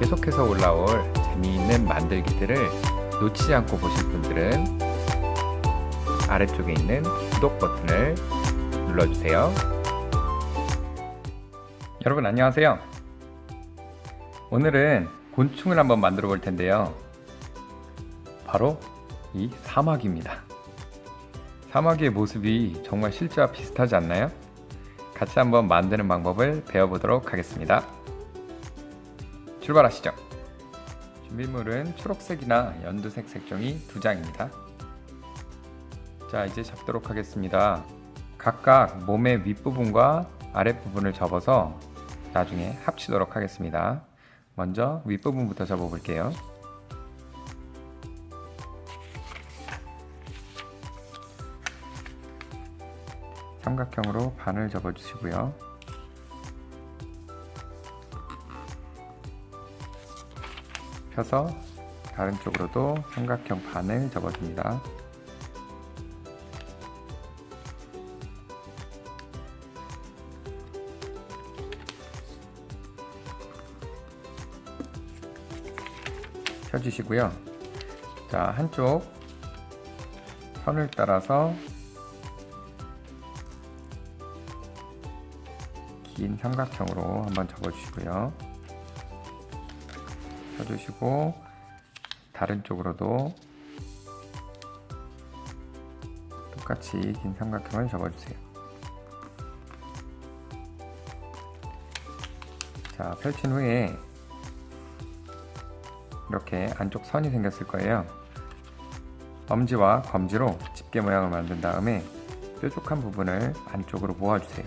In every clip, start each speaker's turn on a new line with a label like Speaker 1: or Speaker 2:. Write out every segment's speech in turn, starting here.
Speaker 1: 계속해서 올라올 재미있는 만들기들을 놓치지 않고 보실 분들은 아래쪽에 있는 구독 버튼을 눌러주세요. 여러분 안녕하세요. 오늘은 곤충을 한번 만들어 볼 텐데요. 바로 이 사마귀입니다. 사마귀의 모습이 정말 실제와 비슷하지 않나요? 같이 한번 만드는 방법을 배워보도록 하겠습니다. 출발하시죠. 준비물은 초록색이나 연두색 색종이 두 장입니다. 자, 이제 잡도록 하겠습니다. 각각 몸의 윗부분과 아랫부분을 접어서 나중에 합치도록 하겠습니다. 먼저 윗부분부터 접어볼게요. 삼각형으로 반을 접어주시고요. 펴서 다른 쪽으로도 삼각형 반을 접어줍니다. 펴주시고요. 자, 한쪽 선을 따라서 긴 삼각형으로 한번 접어주시고요. 펴주시고 다른 쪽으로도 똑같이 긴 삼각형을 접어주세요. 자, 펼친 후에 이렇게 안쪽 선이 생겼을 거예요. 엄지와 검지로 집게 모양을 만든 다음에 뾰족한 부분을 안쪽으로 모아주세요.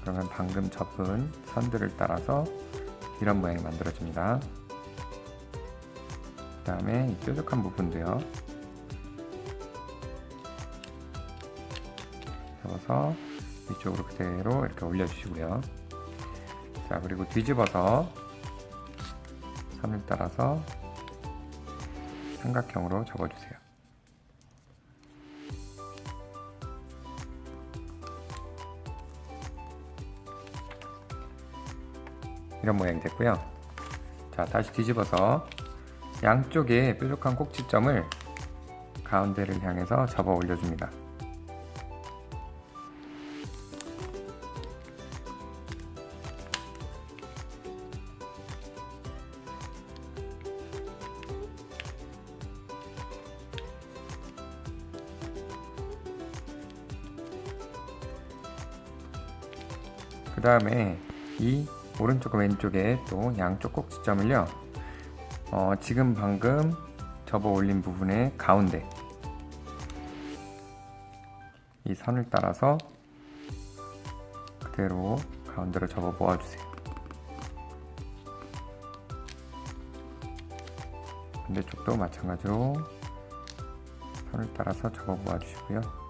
Speaker 1: 그러면 방금 접은 선들을 따라서 이런 모양이 만들어집니다. 그 다음에 이 뾰족한 부분도요. 접어서 이쪽으로 그대로 이렇게 올려주시고요. 자, 그리고 뒤집어서 선을 따라서 삼각형으로 접어주세요. 이런 모양이 됐고요. 자, 다시 뒤집어서 양쪽에 뾰족한 꼭지점을 가운데를 향해서 접어 올려줍니다. 그 다음에 이 오른쪽과 왼쪽에 또 양쪽 꼭지점을요. 어, 지금 방금 접어 올린 부분의 가운데 이 선을 따라서 그대로 가운데로 접어 모아주세요. 반대쪽도 마찬가지로 선을 따라서 접어 모아주시고요.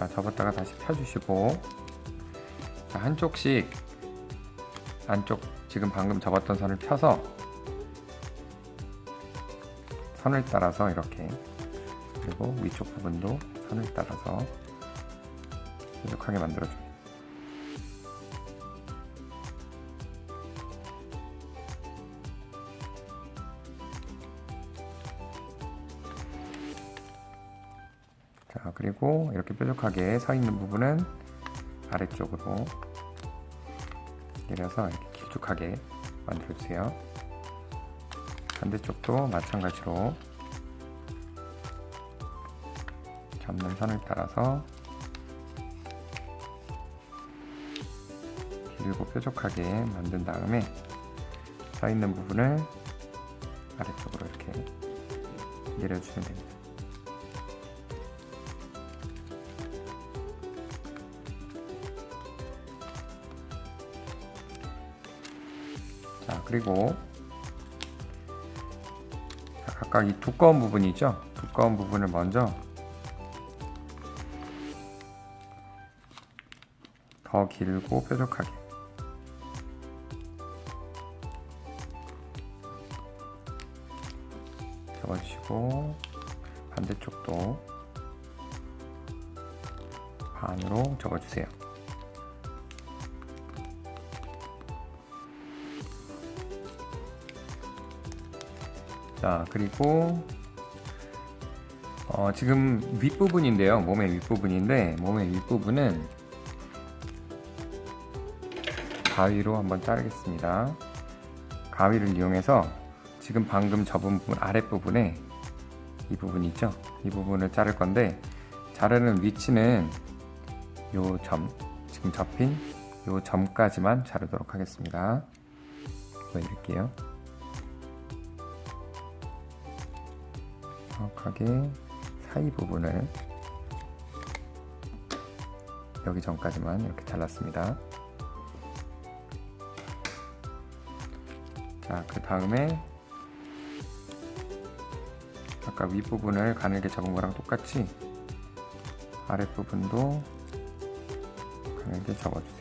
Speaker 1: 자, 접었다가 다시 펴주시고 자, 한쪽씩 안쪽 지금 방금 접었던 선을 펴서 선을 따라서 이렇게 그리고 위쪽 부분도 선을 따라서 뾰족하게 만들어줍니다. 그리고 이렇게 뾰족하게 서 있는 부분은 아래쪽으로 내려서 이렇게 길쭉하게 만들어주세요. 반대쪽도 마찬가지로 접는 선을 따라서 길고 뾰족하게 만든 다음에 서 있는 부분을 아래쪽으로 이렇게 내려주면 됩니다. 그리고 자, 각각 이 두꺼운 부분이죠. 두꺼운 부분을 먼저 더 길고 뾰족하게 접어주시고 반대쪽도 자, 그리고 어, 지금 윗부분인데요. 몸의 윗부분인데 몸의 윗부분은 가위로 한번 자르겠습니다. 가위를 이용해서 지금 방금 접은 부분 아랫부분에 이 부분 있죠? 이 부분을 자를 건데 자르는 위치는 요 점, 지금 접힌 요 점까지만 자르도록 하겠습니다. 보여드릴게요. 정확하게 사이 부분을 여기 전까지만 이렇게 잘랐습니다. 자, 그 다음에 아까 윗부분을 가늘게 접은 거랑 똑같이 아랫부분도 가늘게 접어주세요.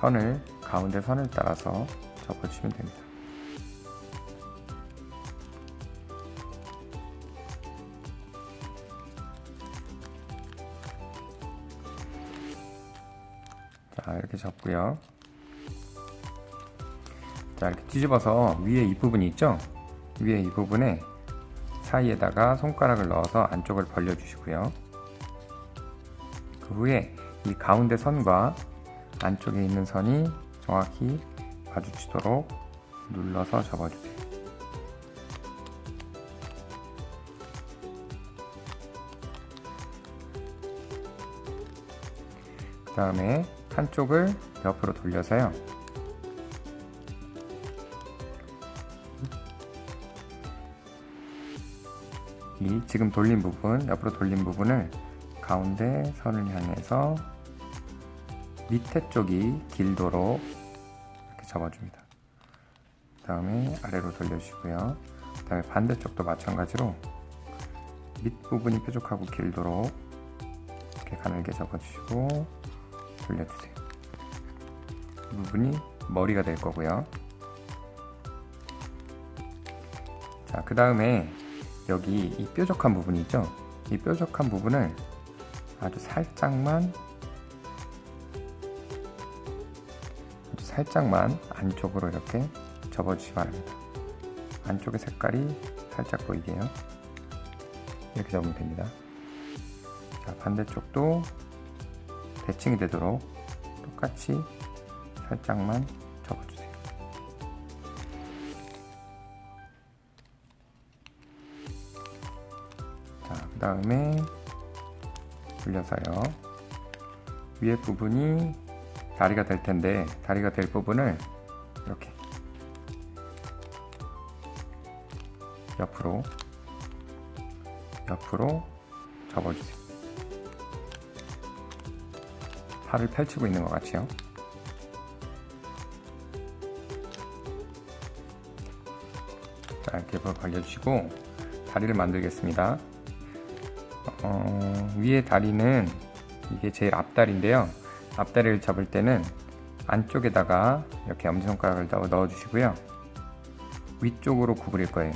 Speaker 1: 선을 가운데 선을 따라서 접어주시면 됩니다. 자 이렇게 접고요. 자 이렇게 뒤집어서 위에 이 부분이 있죠? 위에 이 부분에 사이에다가 손가락을 넣어서 안쪽을 벌려주시고요. 그 후에 이 가운데 선과 안쪽에 있는 선이 정확히 마주치도록 눌러서 접어주세요. 그 다음에 한쪽을 옆으로 돌려서요. 이 지금 돌린 부분, 옆으로 돌린 부분을 가운데 선을 향해서 밑에 쪽이 길도록 접어줍니다. 그 다음에 아래로 돌려주시고요. 그 다음에 반대쪽도 마찬가지로 밑부분이 뾰족하고 길도록 이렇게 가늘게 접어주시고 돌려주세요. 이 부분이 머리가 될 거고요. 자, 그 다음에 여기 이 뾰족한 부분이 있죠? 이 뾰족한 부분을 아주 살짝만 살짝만 안쪽으로 이렇게 접어주시기 바랍니다. 안쪽의 색깔이 살짝 보이게요. 이렇게 접으면 됩니다. 자, 반대쪽도 대칭이 되도록 똑같이 살짝만 접어주세요. 자, 그 다음에 돌려서요. 위에 부분이 다리가 될 텐데, 다리가 될 부분을 이렇게 옆으로, 옆으로 접어주세요. 팔을 펼치고 있는 것 같이요. 자, 이렇게 벌려주시고 다리를 만들겠습니다. 어, 위에 다리는 이게 제일 앞다리인데요. 앞다리를 잡을 때는 안쪽에다가 이렇게 엄지손가락을 넣어 주시고요. 위쪽으로 구부릴 거예요.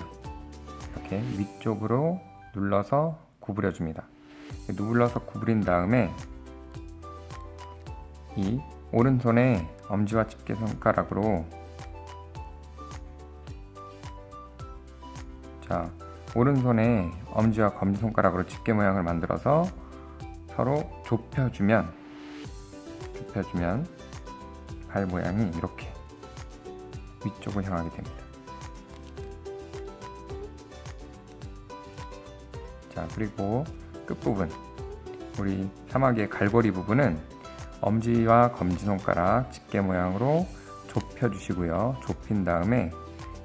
Speaker 1: 이렇게 위쪽으로 눌러서 구부려 줍니다. 눌러서 구부린 다음에 이 오른손에 엄지와 집게 손가락으로 자 오른손에 엄지와 검지 손가락으로 집게 모양을 만들어서 서로 좁혀주면 좁혀주면 발 모양이 이렇게 위쪽을 향하게 됩니다. 자 그리고 끝부분 우리 사마귀의 갈고리 부분은 엄지와 검지손가락 집게 모양으로 좁혀주시고요. 좁힌 다음에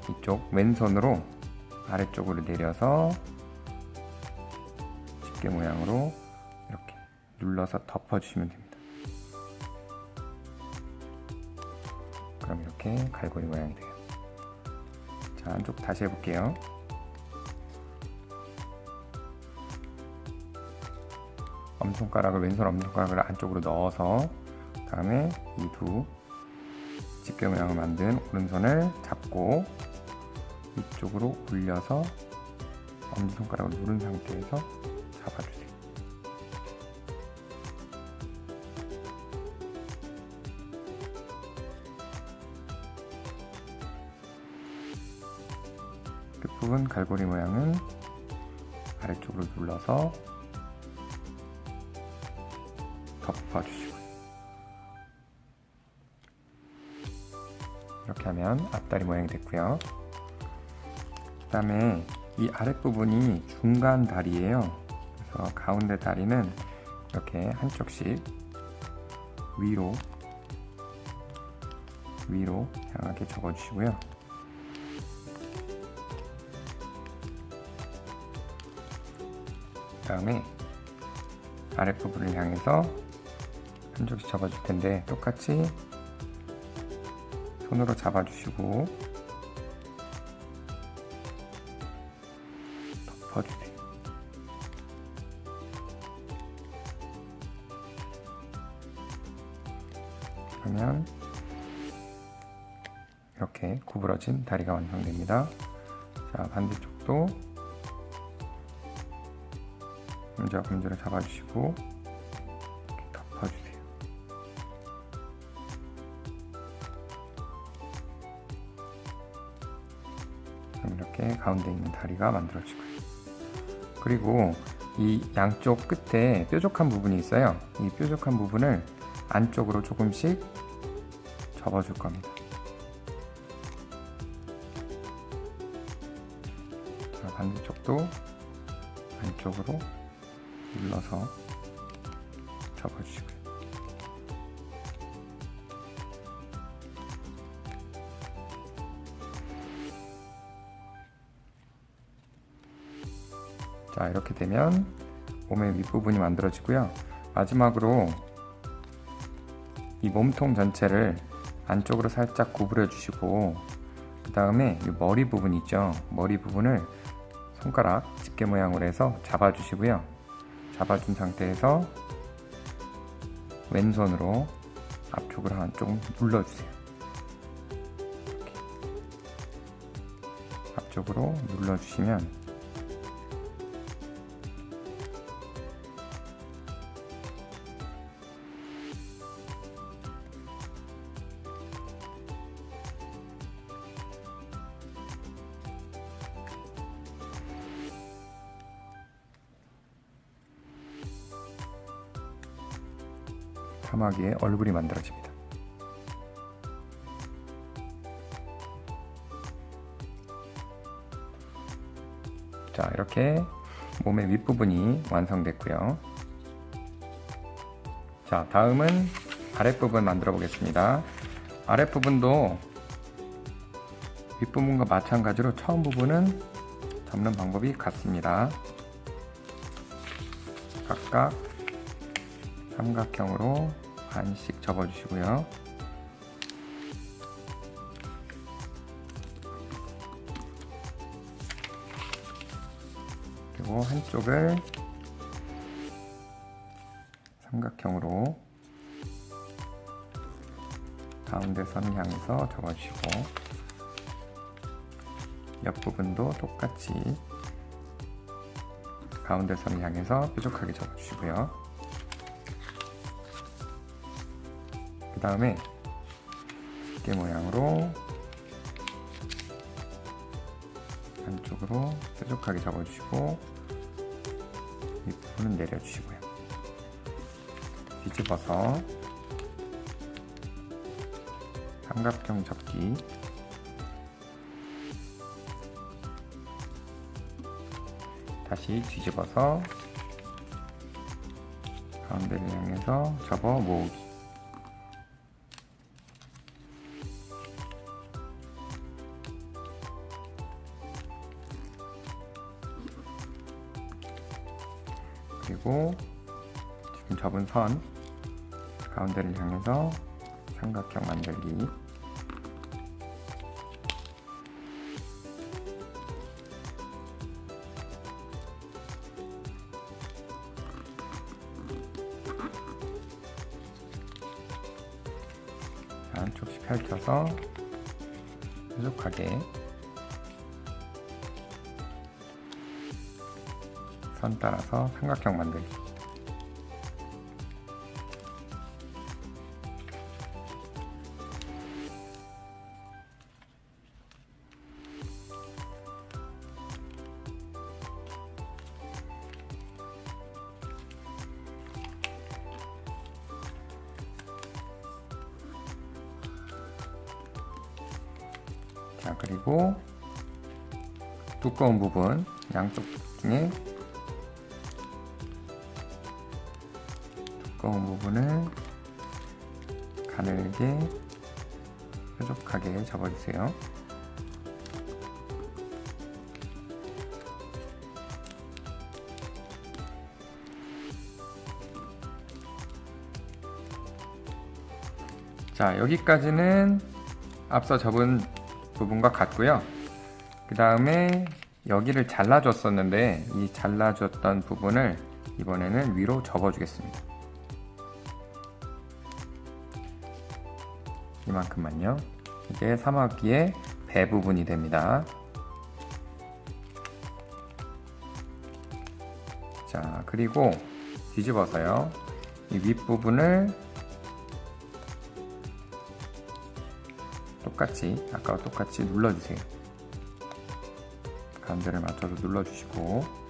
Speaker 1: 이쪽 왼손으로 아래쪽으로 내려서 집게 모양으로 이렇게 눌러서 덮어주시면 됩니다. 그럼 이렇게 갈고리 모양이 돼요. 자, 안쪽 다시 해볼게요. 엄지손가락을 왼손 엄지손가락을 안쪽으로 넣어서 다음에 이 두 집게 모양을 만든 오른손을 잡고 위쪽으로 올려서 엄지손가락을 누른 상태에서 잡아주세요. 끝부분 갈고리 모양은 아래쪽으로 눌러서 덮어주시고 이렇게 하면 앞다리 모양이 됐고요. 그 다음에 이 아랫부분이 중간 다리예요. 그래서 가운데 다리는 이렇게 한쪽씩 위로 위로 향하게 접어주시고요. 다음에 아랫부분을 향해서 한쪽씩 접어줄 텐데 똑같이 손으로 잡아주시고 덮어주세요. 그러면 이렇게 구부러진 다리가 완성됩니다. 자 반대쪽도 먼저 검지로 잡아주시고 이렇게 덮어주세요. 그럼 이렇게 가운데 있는 다리가 만들어지고요. 그리고 이 양쪽 끝에 뾰족한 부분이 있어요. 이 뾰족한 부분을 안쪽으로 조금씩 접어줄 겁니다. 자, 반대쪽도 안쪽으로 눌러서 접어주시고요. 자, 이렇게 되면 몸의 윗부분이 만들어지고요. 마지막으로 이 몸통 전체를 안쪽으로 살짝 구부려 주시고 그 다음에 머리 부분 있죠. 머리 부분을 손가락 집게 모양으로 해서 잡아 주시고요. 잡아준 상태에서 왼손으로 앞쪽으로 한 조금 눌러주세요. 이렇게. 앞쪽으로 눌러주시면 사마귀의 얼굴이 만들어집니다. 자, 이렇게 몸의 윗부분이 완성됐고요. 자, 다음은 아랫부분 만들어 보겠습니다. 아랫부분도 윗부분과 마찬가지로 처음 부분은 접는 방법이 같습니다. 각각 삼각형으로 반씩 접어주시고요. 그리고 한쪽을 삼각형으로 가운데 선 향해서 접어주시고 옆부분도 똑같이 가운데 선을 향해서 뾰족하게 접어주시고요. 그 다음에 집게 모양으로 안쪽으로 뾰족하게 접어주시고 윗부분은 내려주시고요. 뒤집어서 삼각형 접기 다시 뒤집어서 가운데를 향해서 접어 모으기 그리고 지금 접은 선 가운데를 향해서 삼각형 만들기. 안쪽씩 펼쳐서 뾰족하게 선 따라서 삼각형 만들기. 자 그리고 두꺼운 부분 양쪽 중에 두꺼운 부분을 가늘게 뾰족하게 접어주세요. 자, 여기까지는 앞서 접은 부분과 같고요. 그 다음에 여기를 잘라줬었는데 이 잘라줬던 부분을 이번에는 위로 접어주겠습니다. 이만큼만요. 이게 사마귀의 배 부분이 됩니다. 자, 그리고 뒤집어서요. 이 윗부분을 똑같이 아까와 똑같이 눌러주세요. 가운데를 맞춰서 눌러주시고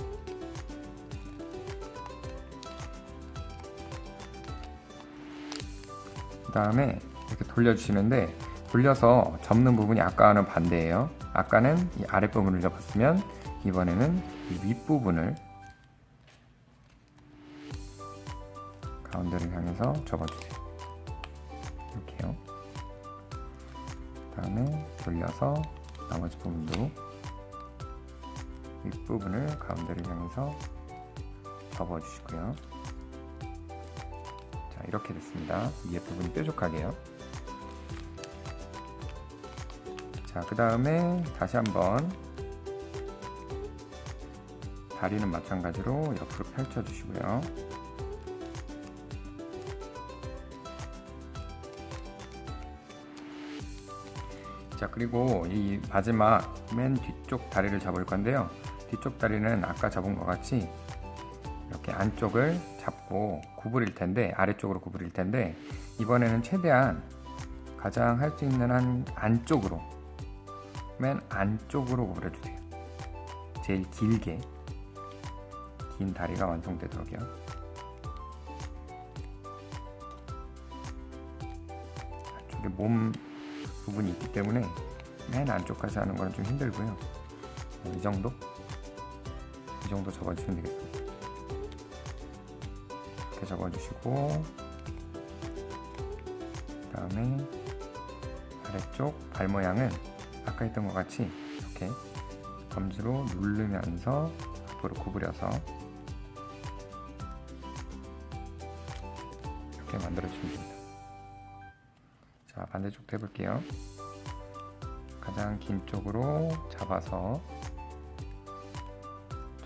Speaker 1: 그 다음에 이렇게 돌려주시는데 돌려서 접는 부분이 아까와는 반대예요. 아까는 이 아랫부분을 접었으면 이번에는 이 윗부분을 가운데를 향해서 접어주세요. 이렇게요. 그 다음에 돌려서 나머지 부분도 윗부분을 가운데를 향해서 접어주시고요. 자, 이렇게 됐습니다. 위에 부분이 뾰족하게요. 자, 그 다음에 다시 한번 다리는 마찬가지로 옆으로 펼쳐주시고요. 자, 그리고 이 마지막 맨 뒤쪽 다리를 잡을 건데요. 뒤쪽 다리는 아까 잡은 것 같이 이렇게 안쪽을 잡고 구부릴 텐데 아래쪽으로 구부릴 텐데 이번에는 최대한 가장 할 수 있는 한 안쪽으로 맨 안쪽으로 구부려 주세요. 제일 길게 긴 다리가 완성되도록요. 안쪽에 몸 부분이 있기 때문에 맨 안쪽까지 하는 거는 좀 힘들고요. 이 정도? 이 정도 접어주시면 되겠습니다. 이렇게 접어주시고 그 다음에 아래쪽 발 모양은 아까 했던 것 같이 이렇게 검지로 누르면서 앞으로 구부려서 이렇게 만들어주면 됩니다. 자 반대쪽도 해볼게요. 가장 긴 쪽으로 잡아서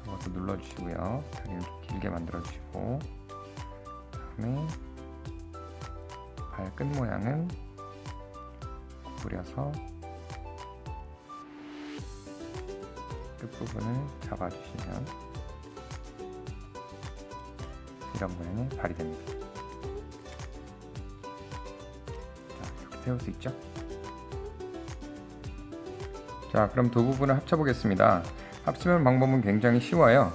Speaker 1: 접어서 눌러주시고요. 다리를 좀 길게 만들어주시고 그다음에 발끝 모양은 구부려서 끝부분을 잡아주시면 이런 모양의 발이 됩니다. 자, 이렇게 세울 수 있죠? 자, 그럼 두 부분을 합쳐보겠습니다. 합치면 방법은 굉장히 쉬워요.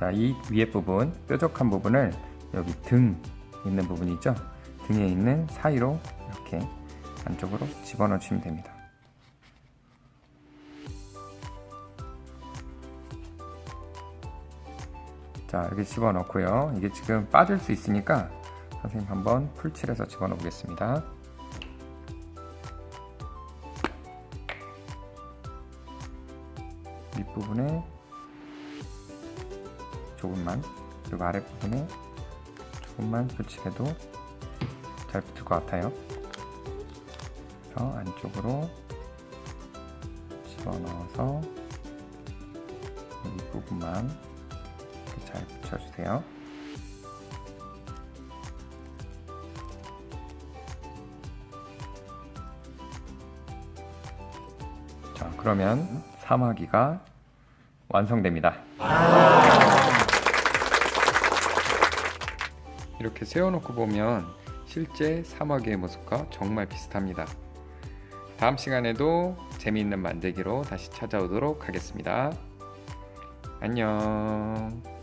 Speaker 1: 자, 이 위에 부분, 뾰족한 부분을 여기 등 있는 부분 있죠? 등에 있는 사이로 이렇게 안쪽으로 집어넣어 주시면 됩니다. 자, 이렇게 집어넣고요. 이게 지금 빠질 수 있으니까 선생님 한번 풀칠해서 집어넣어 보겠습니다. 윗부분에 조금만 그리고 아랫부분에 조금만 붙이해도 잘 붙을 것 같아요. 그래서 안쪽으로 집어넣어서 윗부분만 이렇게 잘 붙여주세요. 자, 그러면 사마귀가 완성됩니다. 이렇게 세워놓고 보면 실제 사마귀의 모습과 정말 비슷합니다. 다음 시간에도 재미있는 만들기로 다시 찾아오도록 하겠습니다. 안녕.